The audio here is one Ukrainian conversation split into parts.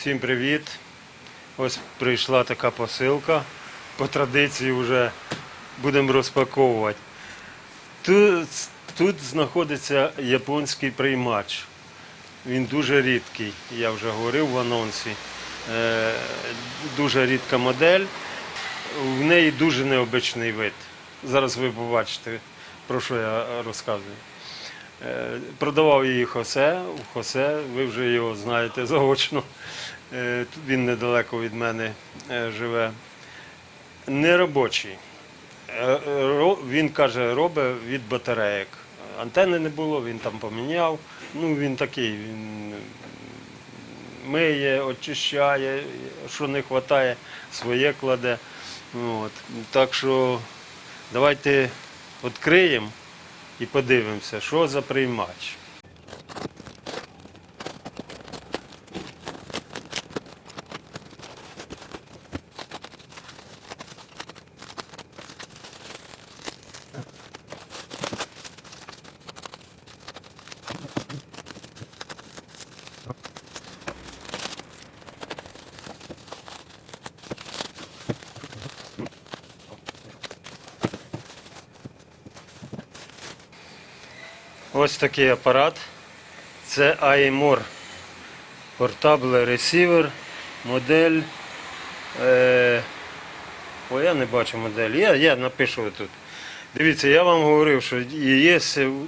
Всім привіт. Ось прийшла така посилка. По традиції вже будемо розпаковувати. Тут, тут знаходиться японський приймач. Він дуже рідкий, я вже говорив в анонсі. Е, дуже рідка модель. В неї дуже необичний вид. Зараз ви побачите, про що я розказую. Е, Продавав її Хосе. Хосе, ви вже його знаєте заочно. Е, Він недалеко від мене е, живе. Неробочий. Е, Він каже, робить від батареїк. Антени не було, він там поміняв. Ну, він такий, він миє, очищає, що не вистачає, своє кладе. От. Так що давайте відкриємо і подивимося, що за приймач. Такий апарат. Це iMOR Portable Receiver, модель. Е, о, я не бачу модель. Я, я напишу тут. Дивіться, я вам говорив, що є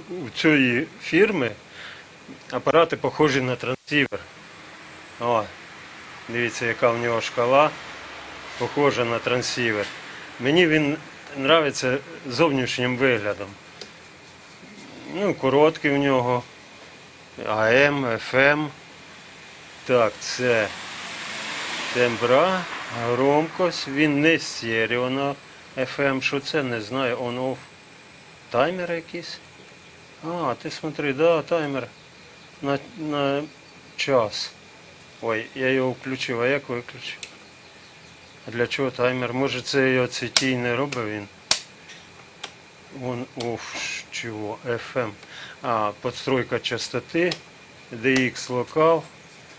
у цієї фірми апарати похожі на трансівер. О, дивіться, яка в нього шкала, похожа на трансівер. Мені він подобається зовнішнім виглядом. Ну, короткий в нього. АМ, ФМ. Так, це тембра, громкость. Він не стерео на FM. Що це? Не знаю. On-off. Таймер якийсь. А, ти смотри, да, таймер на, на час. Ой, я його включив, а як виключив? А для чого таймер? Може це його цитій не робив він? Он оф, чего? FM. А, подстройка частоты, DX локал,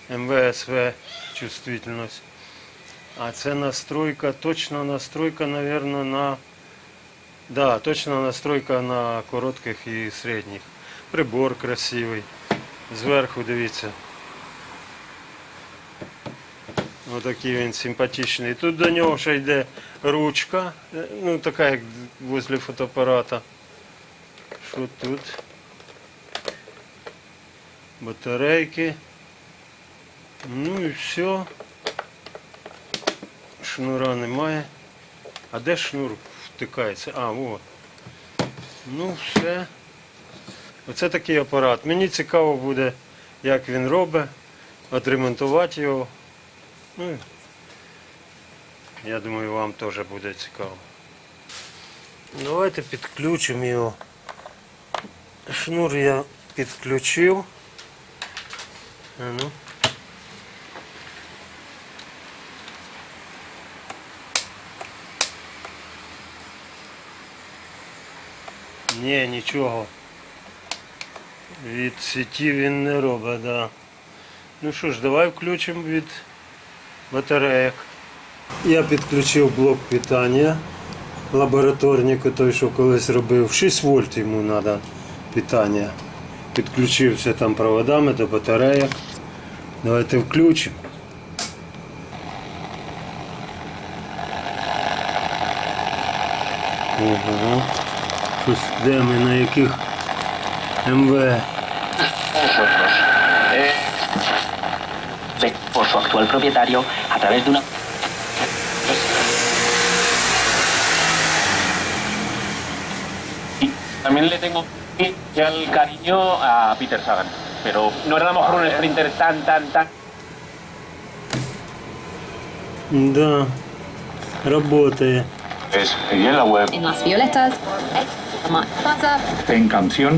МВСВ чувствительность. А це настройка, точна настройка, наверное, на. Да, точна настройка на коротких і середніх. Прибор красивий. Зверху дивіться. Отакий він симпатичний. Тут до нього ще йде ручка, е, ну така як возле фотоапарата. Що тут? Батарейки. Ну і все. Шнура немає. А де шнур втикається? А, от. Ну, все. Оце такий апарат. Мені цікаво буде, як він робить, отремонтувати його. Ну, я думаю, вам теж буде цікаво. Давайте підключимо його. Шнур я підключив. А ну. Ні, нічого. Від сіті він не робить, да. Ну що ж, давай включимо від батареїк. Я підключив блок питання лабораторнику, той, що колись робив. 6 вольт йому треба питання. Підключився там проводами до батареїк. Давайте включимо. Ого. Щось де ми на яких МВ. por su actual propietario a través de una también le tengo ya el cariño a Peter Sagan. Pero no era a lo mejor un sprinter tan, tan, tan. Да. Работає. Es seguí en la web en las violetas, Ma- WhatsApp, en canción.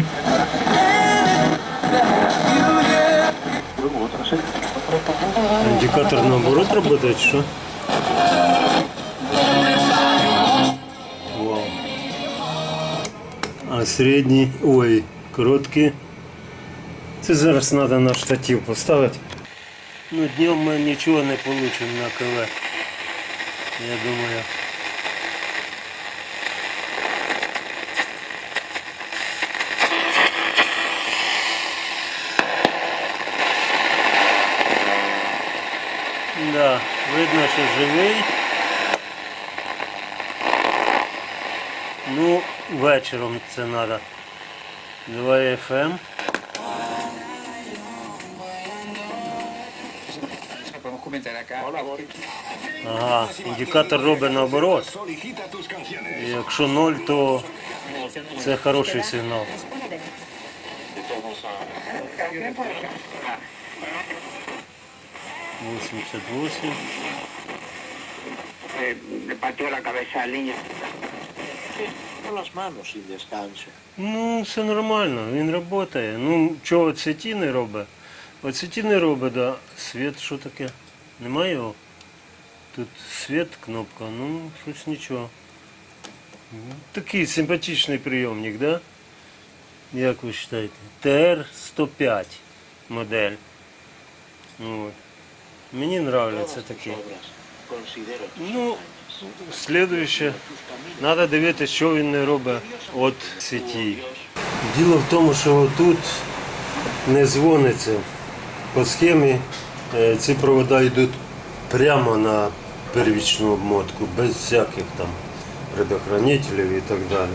Індикатор наоборот працює, чи Середній, ой, короткий. Це зараз треба на штатив поставити. Ну, днем ми нічого не получимо на КВ. Я думаю. Да, видно, що живий. Вечором це треба. 2 FM. Ага, індикатор робить наоборот. Якщо 0, то це хороший сигнал. Восемьдесят восемь. le niño. Con las manos sin descanso. Ну, все нормально, він працює. Ну, чого оцеті не робить? Оцеті не робить, да. Світ що таке? Немає його? Тут світ, кнопка, ну, щось нічого. Ну, Такий симпатичний прийомник, да? Як ви вважаєте? ТР-105 модель. Ну, от. Мені подобається такий. Considero Ну, слідуюче, треба дивитися, що він не робить від сеті. Діло в тому, що тут не дзвониться. По схемі е, ці провода йдуть прямо на первічну обмотку, без всяких там предохранителів і так далі.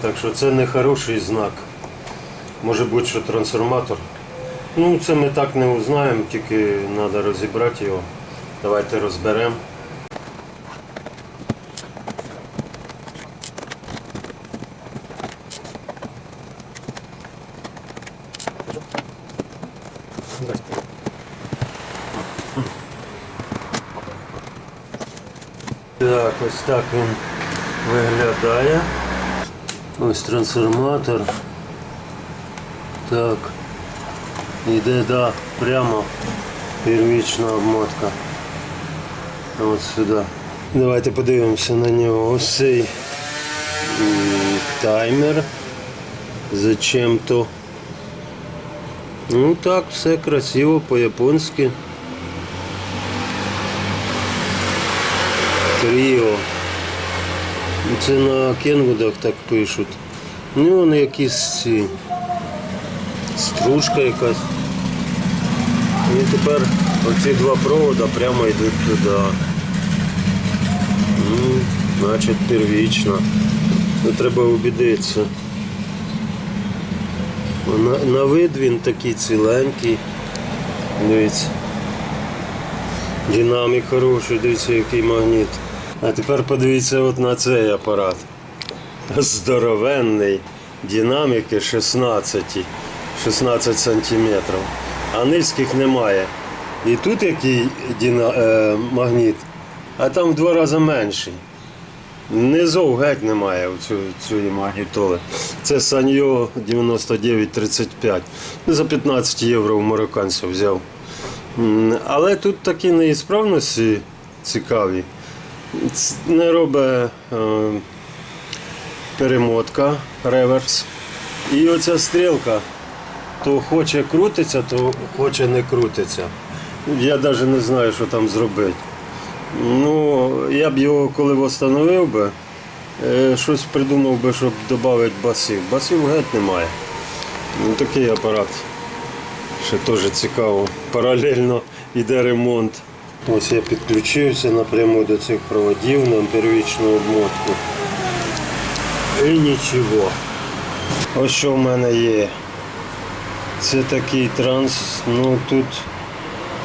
Так що це не хороший знак. Може бути, що трансформатор. Ну, це ми так не узнаємо, тільки треба розібрати його. Давайте розберемо. Так, ось так він виглядає. Ось трансформатор. Так. Іде, да, прямо первічна обмотка. От сюди. Давайте подивимося на нього. Ось цей таймер. Зачем-то. Ну так, все красиво по-японськи. Тріо. Це на Кенгудах так пишуть. Ну, вони якісь. Стружка якась. І тепер оці два провода прямо йдуть туди. Ну, значить первічно. Ну, треба убідитися. На, на вид він такий ціленький. Дивіться. Динамік хороший, дивіться, який магніт. А тепер подивіться от на цей апарат. Здоровенний. Динаміки 16. 16 сантиметрів. А низьких немає. І тут який діна, е, магніт, а там в два рази менший. Низов геть немає у цієї магнітоли. Це Саньо 9935. За 15 євро у марокканців взяв. Але тут такі неісправності цікаві. Не робить е, перемотка, реверс. І оця стрілка то хоче крутиться, то хоче не крутиться. Я навіть не знаю, що там зробити. Ну, я б його коли встановив би, е, щось придумав би, щоб додати басів. Басів геть немає. Ну, такий апарат. Ще теж цікаво. Паралельно йде ремонт. Ось я підключився напряму до цих проводів на первічну обмотку. І нічого. Ось що в мене є. Це такий транс, ну тут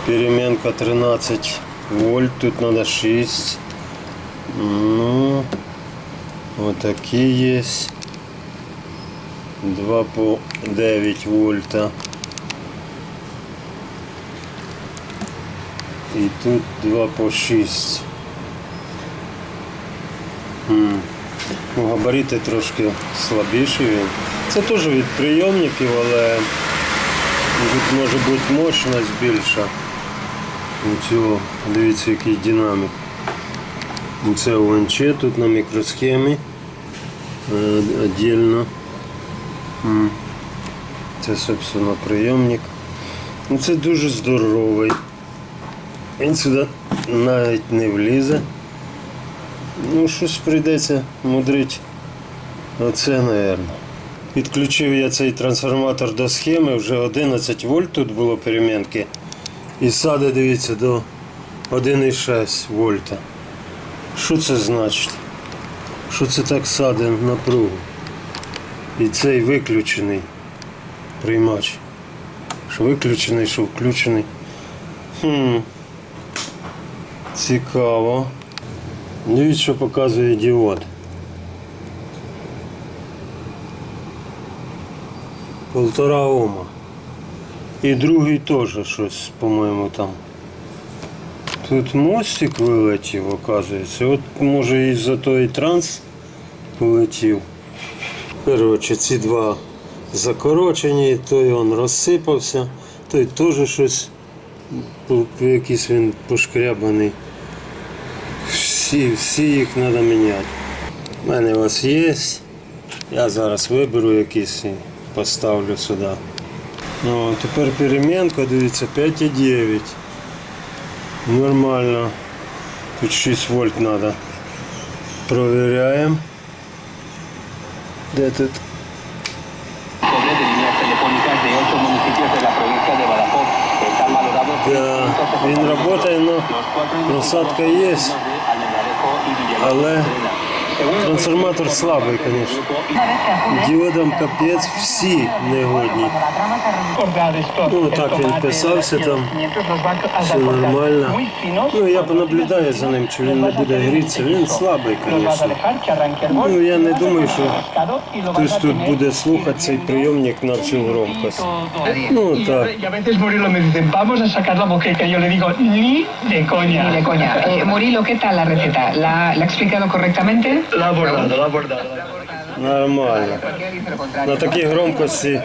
перемінка 13 вольт, тут треба 6. Ну, отакі є. 2 по 9 вольта. І тут 2 по 6. М. Ну, габарити трошки слабіші. Це теж від прийомників, але тут може бути мощність більша. У цього, дивіться, який динамік. Це ОНЧ тут на мікросхемі. Е, Отдельно. Це, собственно, прийомник. Ну, це дуже здоровий. Він сюди навіть не влізе. Ну, щось прийдеться мудрить. Оце, мабуть. Підключив я цей трансформатор до схеми, вже 11 вольт тут було перемінки. І сади, дивіться, до 1,6 вольта. Що це значить? Що це так саде напругу? І цей виключений приймач. Що виключений, що включений. Хм. Цікаво. Дивіться, що показує діод. Полтора ома. І другий теж щось, по-моєму, там. Тут мостик вилетів, оказується. От може і за той транс полетів. Коротше, ці два закорочені, той он розсипався, той теж щось, ну, якийсь він пошкрябаний. Всі, всі їх треба міняти. У мене ось є. Я зараз виберу якийсь і поставлю сюди. Ну, тепер перемінка, дивіться, 5,9. Нормально. Тут 6 вольт треба. Провіряємо. Де тут? Да, він працює, але просадка є. Але трансформатор слабий, звісно. Діодам капець всі негодні. Ну, так він писався там, все нормально. Ну, я понаблюдаю за ним, чи він не буде грітися. Він слабий, звісно. Ну, я не думаю, що хтось тут буде слухати цей прийомник на всю громкость. Ну, так. Murilo, ¿qué tal la receta? ¿La, la ha explicado correctamente? Lo ha abordado, lo abordado. Нормально. На такій громкості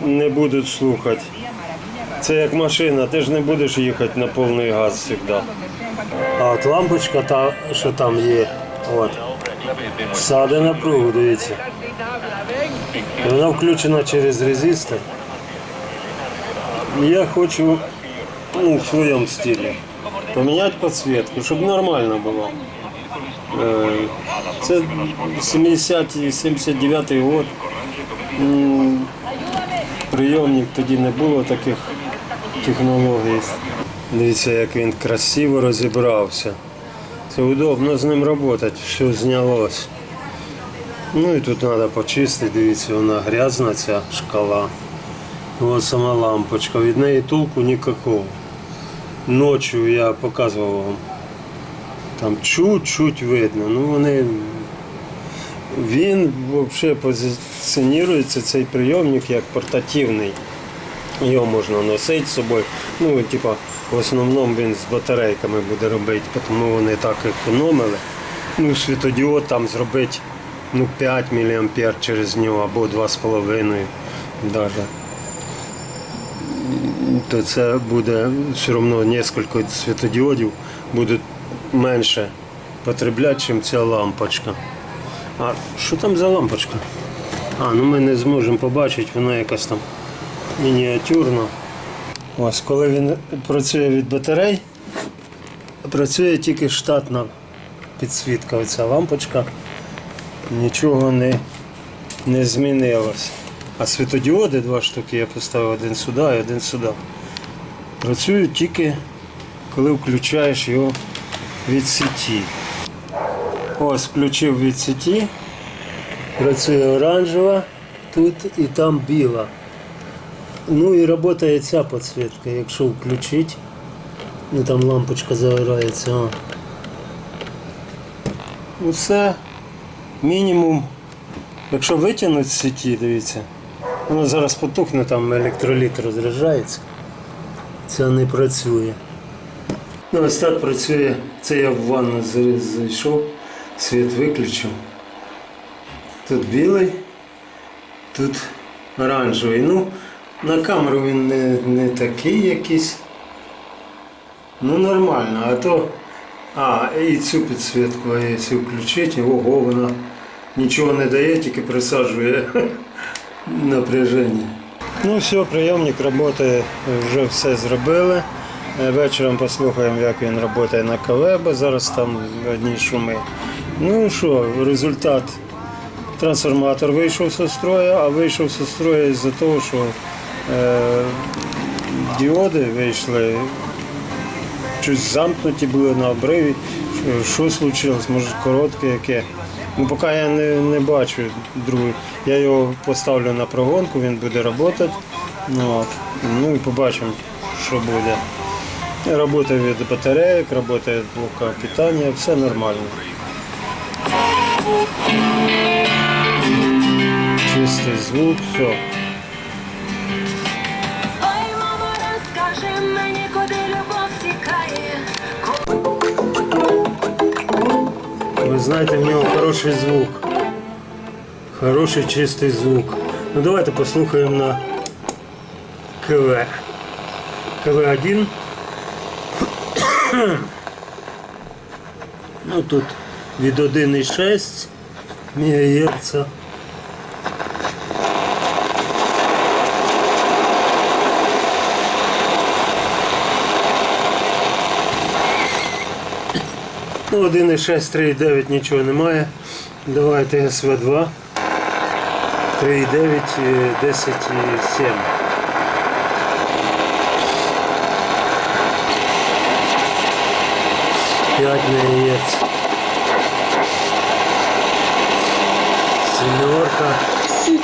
не будуть слухати. Це як машина, ти ж не будеш їхати на повний газ завжди. А от лампочка, та, що там є, от, саде напругу, дивіться. Вона включена через резистор. Я хочу ну, в своєму стилі поміняти підсвітку, щоб нормально було. Е, Це 70 79 год. Прийомник тоді не було таких технологій. Дивіться, як він красиво розібрався. Це удобно з ним працювати, все знялось. Ну і тут треба почистити, дивіться, вона грязна ця шкала. Ось сама лампочка, від неї толку ніякого. Ночі я показував вам. Там чуть-чуть видно. Ну вони. Він взагалі позиціонується цей прийомник як портативний. Його можна носити з собою. Ну, типа, в основному він з батарейками буде робити, тому вони так економили. Ну, світодіод там зробити ну, 5 мА через нього або 2,5 навіть. То це буде все одно кілька світодіодів будуть менше потребляти, ніж ця лампочка. А що там за лампочка? А, ну ми не зможемо побачити, вона якась там мініатюрна. Ось, коли він працює від батарей, працює тільки штатна підсвітка, оця лампочка. Нічого не, не змінилось. А світодіоди два штуки я поставив один сюди і один сюди. Працюють тільки коли включаєш його від сеті. Ось включив від сеті. Працює оранжева, тут і там біла. Ну і працює ця підсвітка, якщо включити. Ну там лампочка загорається. О. Ну все. Мінімум. Якщо витягнути з сеті, дивіться, воно зараз потухне, там електроліт розряджається. Це не працює. Ну, ось так працює. Це я в ванну зайшов, світ виключив. Тут білий, тут оранжевий. Ну, на камеру він не, не такий якийсь. Ну, нормально, а то. А, і цю підсвітку, а якщо включити, ого, вона нічого не дає, тільки присаджує напряження. Ну все, прийомник працює, вже все зробили. Е, Вечором послухаємо, як він працює на КВ, бо зараз там одні шуми. Ну що, результат. Трансформатор вийшов зі строю, а вийшов зі строю з-за того, що е, діоди вийшли, щось замкнуті були на обриві. Що случилось? Може коротке яке. Ну, поки я не, не бачу другий. Я його поставлю на прогонку, він буде працювати. Ну, ну і побачимо, що буде. Робота від батареїк, робота від блока питання, все нормально. Чистий звук, все. Ой, мамо, розкажи мені, куди любов тікає. Ви знаєте, в нього хороший звук. Хороший чистий звук. Ну давайте послухаємо на КВ. КВ-1. Ну тут від 1,6 МГц. Ну, 1,6, 3,9 нічого немає. Давайте СВ2. 3,9, е, 10,7. П'ять на яєць. Сімерка. Ну,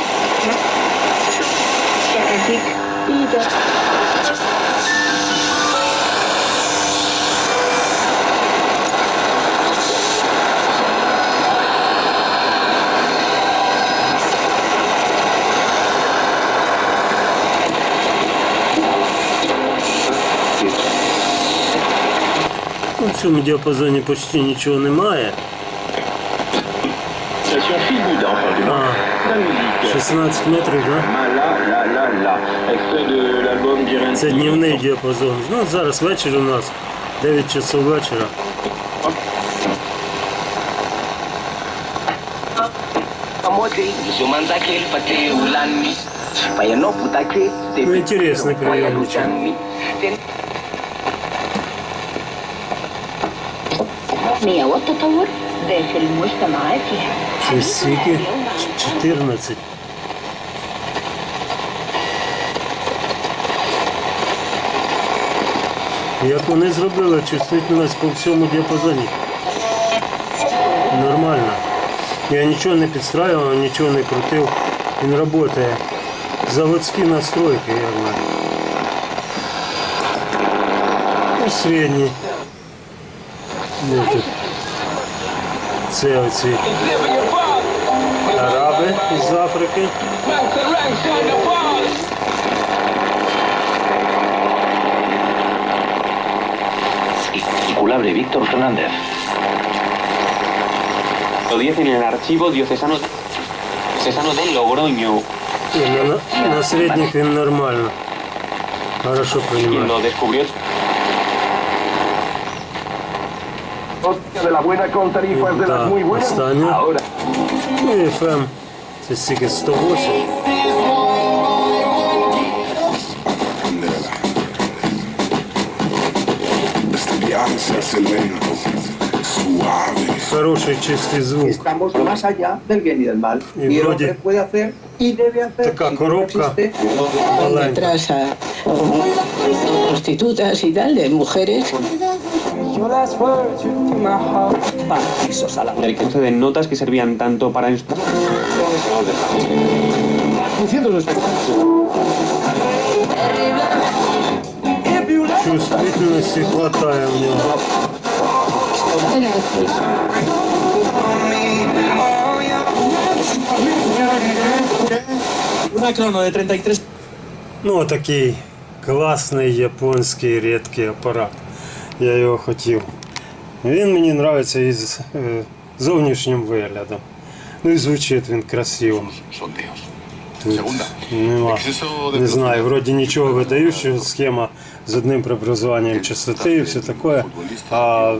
цьому діапазоні почти нічого немає. Station feel good, enfin, de А, la musique. 16 метрів? Да? Це днівний діапазон. Ну, зараз вечір у нас 9 часов вечора. Ну, интересный приемничек. التقنية والتطور داخل مجتمعاتها Це скільки? 14. Як вони зробили чувствительність по всьому діапазоні? Нормально. Я нічого не підстраював, нічого не крутив. Він працює. Заводські настройки, як на. Ну, середні. Де тут? Це оці араби із Африки. Culable Víctor Fernández. Lo 10 en el archivo diocesano, diocesano de Logroño. І на, на середніх він нормально. Хорошо Quien приймає. lo descubrió de la buena con tarifas de las Так, muy buenas. остання. Ahora. Ну і FM. Це стільки 108. Crianza cemento, suave. Хороший чистий звук. Estamos más allá del bien y del mal. Y Y el Brody. hombre puede hacer y debe hacer. Така si no коробка. existe, Маленька. Detrás a prostitutas y tal, de mujeres. Pisos a la el conjunto de notas que servían tanto para inst- Чувствительності хватає в нього. Una crono de 33 Ну, такий класний японський рідкий апарат. Я його хотів. Він мені подобається із е, зовнішнім виглядом. Ну і звучить він красиво. Нема. Не знаю, вроді нічого видаючого, схема з одним преобразуванням частоти і все таке. А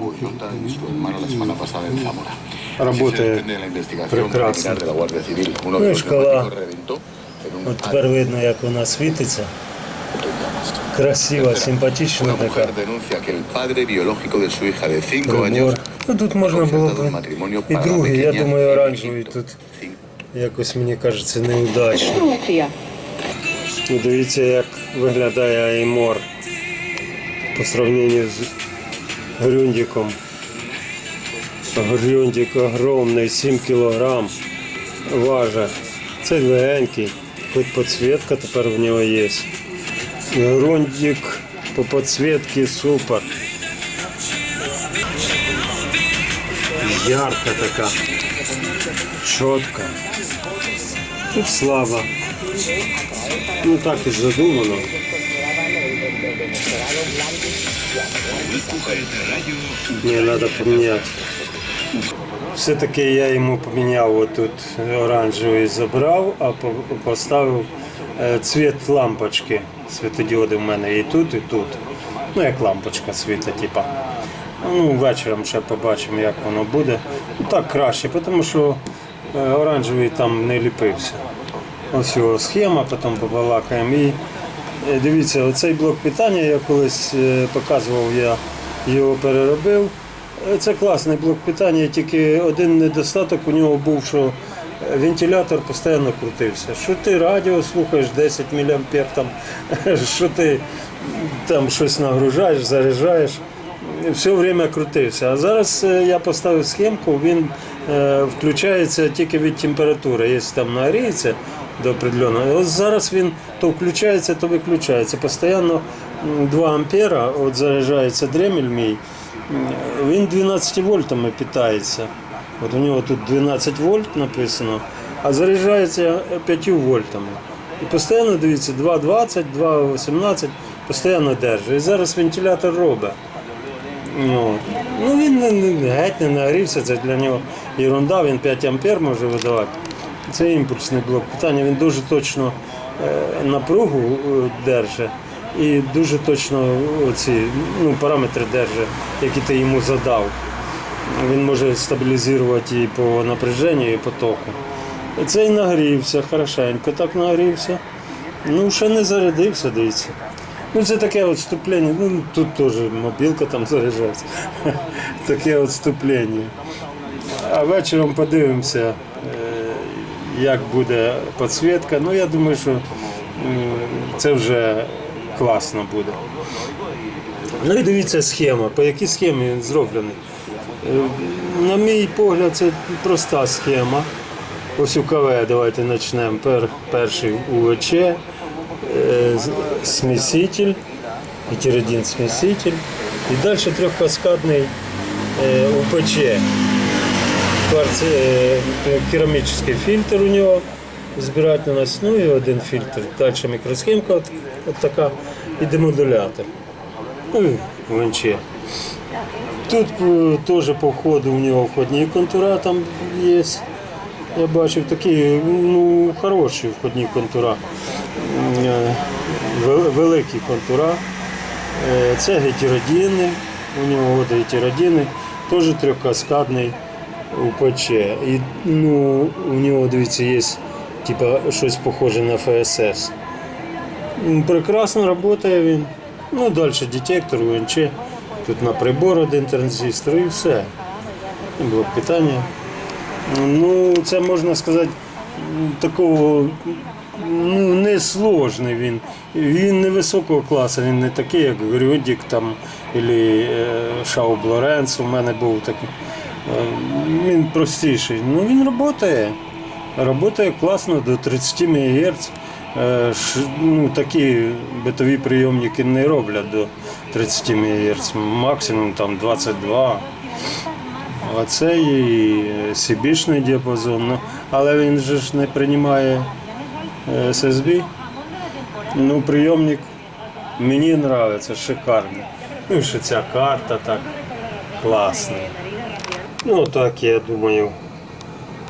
investigación прекрасно. Ну шкала. От тепер видно, як вона світиться. Красива, симпатична така. mujer denuncia que el padre biológico de su hija de 5 años Прибор. Ну тут можна було б і другий, я думаю, оранжевий тут якось мені кажеться неудачно. Ну, Дивіться, як виглядає Аймор по сравненню з Грюндіком. Грюндік огромний, 7 кілограм важить. Це легенький, хоч підсвітка тепер в нього є. Грюндік по підсвітці супер. Ярка така, чітка. Тут слава. Ну так і задумано. Мені треба поміняти. Все-таки я йому поміняв отут оранжевий забрав, а по- поставив е, цвіт лампочки. Світодіоди в мене і тут, і тут. Ну, як лампочка світа, типа. Ну, вечором ще побачимо, як воно буде. Ну, так краще, тому що е, оранжевий там не ліпився. Ось його схема, потім побалакаємо. І е, дивіться, оцей блок питання я колись е, показував, я його переробив. Це класний блок питання, тільки один недостаток у нього був, що вентилятор постійно крутився. Що ти радіо слухаєш 10 мА, там, що ти там щось нагружаєш, заряджаєш. Все время крутився. А зараз е, я поставив схемку, він е, включається тільки від температури. Якщо там нагріється до определеного. Ось зараз він то включається, то виключається. Постійно м, 2 ампера, от заряджається дремель мій, він 12 вольтами питається. От у нього тут 12 вольт написано, а заряджається 5 вольтами. І постійно дивіться, 2,20, 2,18, постійно держить. І зараз вентилятор робить. Ну, ну він геть не нагрівся, це для нього ерунда, він 5 ампер може видавати. Це імпульсний блок питання, він дуже точно е, напругу е, держить і дуже точно ці ну, параметри держить, які ти йому задав. Він може стабілізувати і по напряженню, і по току. Цей нагрівся хорошенько, так нагрівся. Ну, ще не зарядився, дивіться. Ну, це таке от вступлення. Ну, тут теж мобілка там заряджається. Таке от вступлення. А вечором подивимося, е, як буде підсвітка. Ну, я думаю, що це вже класно буде. Ну і дивіться схема, по якій схемі він зроблений. Е, На мій погляд, це проста схема. Ось у КВ давайте почнемо. Пер, перший УВЧ, е, сміситель, етеродин сміситель. І далі трьохкаскадний е, УПЧ. Кварц, е, керамічний фільтр у нього збирательність, ну і один фільтр. Далі мікросхемка от, от така і демодулятор. Ну і ВНЧ. Тут е, теж по входу у нього входні контура там є. Я бачив такі ну, хороші входні контура. Е, вел- Великі контура. Е, Це гетеродіни, у нього от гетеродіни, теж трьохкаскадний УПЧ. І ну, у нього, дивіться, є типа, щось похоже на ФСС. Прекрасно працює він. Ну, далі детектор, УНЧ. Тут на прибор один транзистор і все. І Блок питання. Ну, це можна сказати, такого ну, не він. Він не високого класу, він не такий, як Грюдік там, або Шауб Лоренц. У мене був такий. Е, Він простіший. Ну він працює. Працює класно до 30 МГц. Е, Ну, такі битові прийомники не роблять до 30 МГц, максимум там 22. А це і сібічний діапазон, ну, але він же ж не приймає е, SSB. Ну, прийомник мені подобається, шикарний. Ну ще ця карта так класна. Ну так я думаю,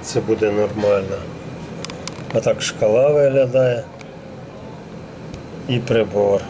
це буде нормально. А так шкала виглядає і прибор.